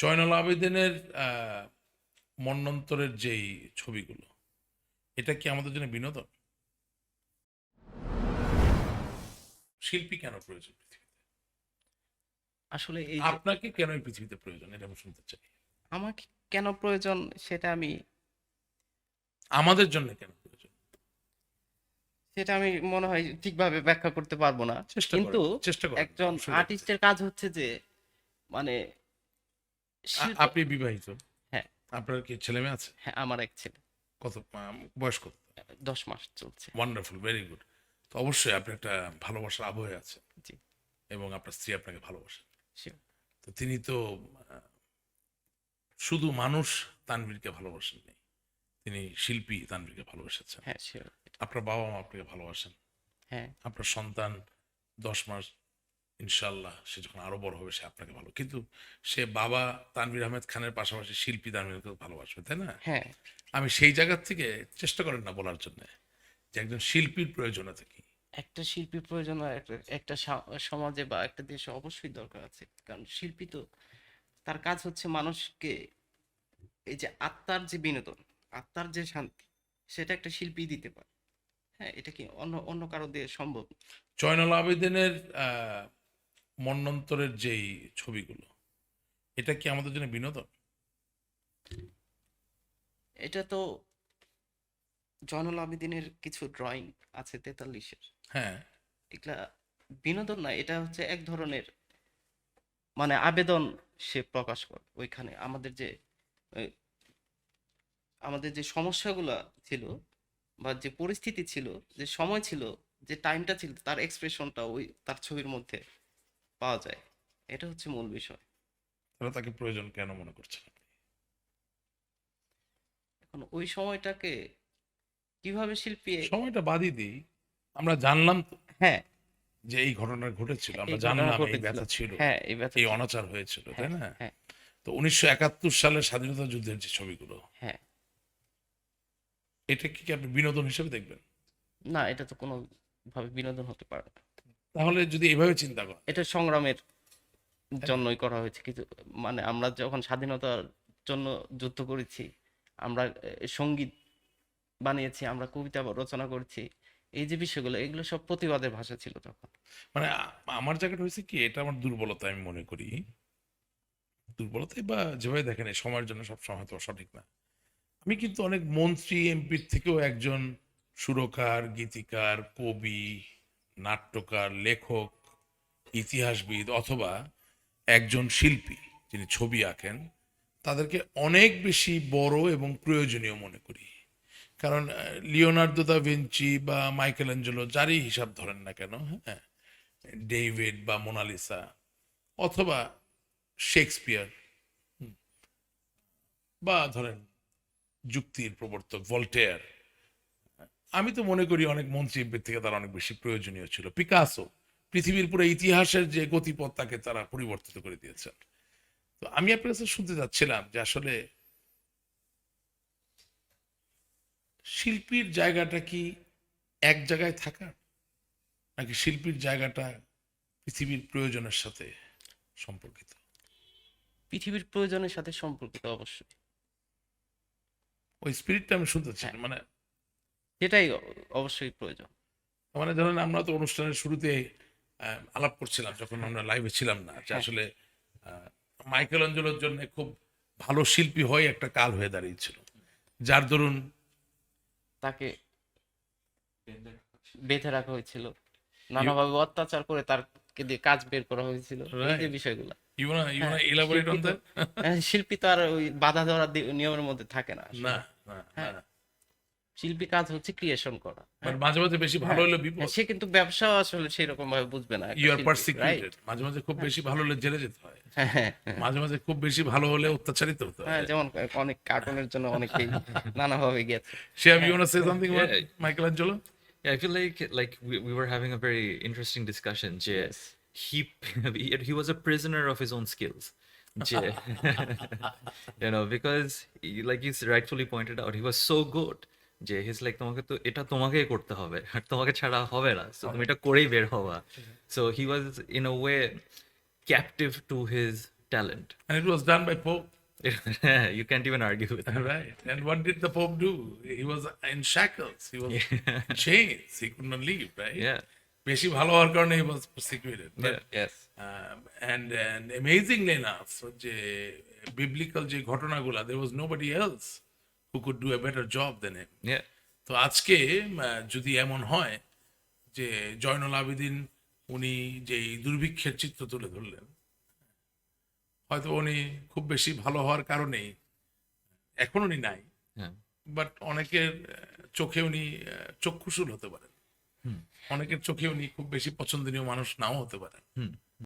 জয়নাল আবেদিনের আহ, মন্বন্তরের যেই ছবিগুলো এটা কি আমাদের জন্য বিনোদন? শিল্পী কেন প্রয়োজন পৃথিবীতে? আসলে এই আপনাকে কেন এই পৃথিবীতে প্রয়োজন? এটা আমি শুনতে চাই। আমাকে কেন প্রয়োজন সেটা আমি আমাদের জন্য কেন প্রয়োজন? সেটা আমি মনে হয় ঠিকভাবে ব্যাখ্যা করতে পারব না। চেষ্টা কিন্তু একজন আর্টিস্টের কাজ হচ্ছে যে মানে আপনি বিবাহিত? হ্যাঁ। আপনার কি ছেলে মেয়ে আছে? হ্যাঁ আমার এক ছেলে। কত বয়স কত? দশ মাস চলছে। ওয়ান্ডারফুল ভেরি গুড তো অবশ্যই আপনি একটা ভালোবাসার আবহে আছে জি। এবং আপনার স্ত্রী আপনাকে ভালোবাসেন. তো তিনি তো শুধু মানুষ তানভীরকে ভালোবাসেননি তিনি শিল্পী তানভীরকে ভালোবেসেছেন। হ্যাঁ আপনার বাবা মা আপনাকে ভালোবাসেন। হ্যাঁ। আপনার সন্তান দশ মাস ইনশাল্লাহ সে যখন আরও বড় হবে সে আপনাকে ভালো। কিন্তু সে বাবা তানভীর আহমেদ খানের পাশাপাশি শিল্পী তানভীরকে ভালোবাসবে তাই না? হ্যাঁ। আমি সেই জায়গা থেকে চেষ্টা করেন না বলার জন্য যে একজন শিল্পীর প্রয়োজনীয়তা কি। একটা শিল্পীর প্রয়োজন একটা- সমাজে বা একটা দেশে অবশ্যই দরকার আছে। কারণ শিল্পী তো তার কাজ হচ্ছে মানুষকে এই যে আত্মার যে বিনোদন আত্মার যে শান্তি সেটা একটা শিল্পী দিতে পারে। হ্যাঁ এটা কি অন্য অন্য কারও দিয়ে সম্ভব। জয়নাল আবেদিনের আহ, মন্বন্তরের যেই ছবিগুলো এটা কি আমাদের জন্য বিনোদন? এটা তো জয়নুল আবেদিনের কিছু ড্রয়িং আছে তেতাল্লিশের। হ্যাঁ। এগুলা বিনোদন না এটা হচ্ছে এক ধরনের মানে আবেদন সে প্রকাশ করে ওইখানে। আমাদের যে আমাদের যে সমস্যাগুলো ছিল বা যে পরিস্থিতি ছিল যে সময় ছিল যে টাইমটা ছিল তার এক্সপ্রেশনটা ওই তার ছবির মধ্যে পাওয়া যায়। এটা হচ্ছে মূল বিষয়। তাহলে তাকে প্রয়োজন কেন মনে করছেন এখন ওই সময়টাকে কীভাবে শিল্পী সময়টা বাদই দিই। আমরা জানলাম হ্যাঁ। যে এই ঘটনা ঘটেছিল। আমরা জানলাম এই ব্যথা ছিল। হ্যাঁ এই ব্যথা এই অনাচার হয়েছিল তাই হ্যাঁ, না? হ্যাঁ। তো উনিশশো একাত্তর সালের স্বাধীনতা যুদ্ধের যে ছবিগুলো হ্যাঁ। এটা কি আপনি বিনোদন হিসেবে দেখবেন? না এটা তো কোনো ভাবে বিনোদন হতে পারে না। তাহলে যদি এইভাবে চিন্তা করেন। এটা সংগ্রামের জন্যই করা হয়েছে। কিছু মানে আমরা যখন স্বাধীনতার জন্য যুদ্ধ করেছি আমরা সংগীত বানিয়েছি আমরা কবিতা রচনা করেছি এই যে বিষয়গুলো এগুলো সব প্রতিবাদের ভাষা ছিল তখন। মানে আমার জায়গাটা হয়েছে কি এটা আমার দুর্বলতা আমি মনে করি। দুর্বলতাই বা যেভাবে দেখেন এই সময়ের জন্য সব সময় তো সঠিক না। আমি কিন্তু অনেক মন্ত্রী এমপির থেকেও একজন সুরকার গীতিকার কবি নাট্যকার, লেখক, ইতিহাসবিদ অথবা একজন শিল্পী যিনি ছবি আঁকেন, তাদেরকে অনেক বেশি বড় এবং প্রয়োজনীয় মনে করি। কারণ লিওনার্দো দা ভিঞ্চি বা মাইকেল অ্যাঞ্জেলো যারই হিসাব ধরেন না কেন হ্যাঁ ডেভিড বা মোনালিসা অথবা শেক্সপিয়ার বা ধরেন যুক্তির প্রবর্তক ভল্টেয়ার আমি তো মনে করি অনেক মন্ত্রী এমপির থেকে তারা অনেক বেশি প্রয়োজনীয় ছিল। পিকাসো পৃথিবীর পুরো ইতিহাসের যে গতিপথ তাকে তারা পরিবর্তিত করে দিয়েছেন। তো আমি আপনার কাছে শুনতে চাচ্ছিলাম যে আসলে শিল্পীর জায়গাটা কি এক জায়গায় থাকা? নাকি শিল্পীর জায়গাটা পৃথিবীর প্রয়োজনের সাথে সম্পর্কিত? পৃথিবীর প্রয়োজনের সাথে সম্পর্কিত অবশ্যই। ওই স্পিরিটটা আমি শুনতে চাই হ্যাঁ। মানে সেটাই অবশ্যই প্রয়োজন। মানে ধরেন আমরা তো অনুষ্ঠানের শুরুতে আলাপ করছিলাম যখন আমরা লাইভে ছিলাম না যে হ্যাঁ। আসলে মাইকেল অঞ্জলোর জন্য খুব ভালো শিল্পী হয়ে একটা কাল হয়ে দাঁড়িয়েছিল। যার দরুন তাকে বেঁধে রাখা হয়েছিল। নানাভাবে অত্যাচার করে তার দিয়ে কাজ বের করা হয়েছিল। এই. বিষয়গুলো। হ্যাঁ, শিল্পী তো- হ্যাঁ, শিল্পী তো আর ওই বাধা ধরা নিয়মের মধ্যে থাকে না না না। না। শিল্পী কাজ হচ্ছে ক্রিয়েশন করা। মানে হ্যাঁ। মাঝে মাঝে বেশি হ্যাঁ। ভালো হলে বিপদ। হ্যাঁ, সে কিন্তু ব্যবসাও আসলে সেই রকম ভাবে বুঝবে না ইউ আর পারসিকিউটেড মাঝে মাঝে খুব বেশি ভালো হলে জেলে যেতে হয়। মাঝে মাঝে খুব বেশি ভালো হলে অত্যাচারিত হতে হয়। যেমন অনেক কার্টুনের জন্য অনেকেই নানা ভাবে গেছে সে আমি you say something Michelangelo I feel like like we were having a very interesting discussion যে he he was a prisoner of his own skills you know because like he's rightfully pointed out he was so good যে he's like তোমাকে তো এটা তোমাকেই করতে হবে আর তোমাকে ছাড়া হবে না so তুমি এটা করেই বের হওয়া so he was in a way captive to his talent. and it was done by Pope. you can't even argue with that. Right. And what did the Pope do? He was in shackles. He was in chains. He could not leave, right? Yeah. বেশি ভালো হওয়ার কারণে. But, Yeah. Yes. um, and, and amazingly যে biblical যে ঘটনাগুলা, there was nobody else who could do a better job than him. Yeah. তো আজকে যদি এমন হয় যে জয়নুল আবেদিন উনি যে দুর্ভিক্ষের চিত্র তুলে ধরলেন হয়তো উনি খুব বেশি ভালো হওয়ার কারণেই এখন উনি নাই Yeah. বাট অনেকের চোখে উনি চক্ষুশূল হতে পারেন অনেকের চোখে উনি খুব বেশি পছন্দনীয় মানুষ নাও হতে পারেন.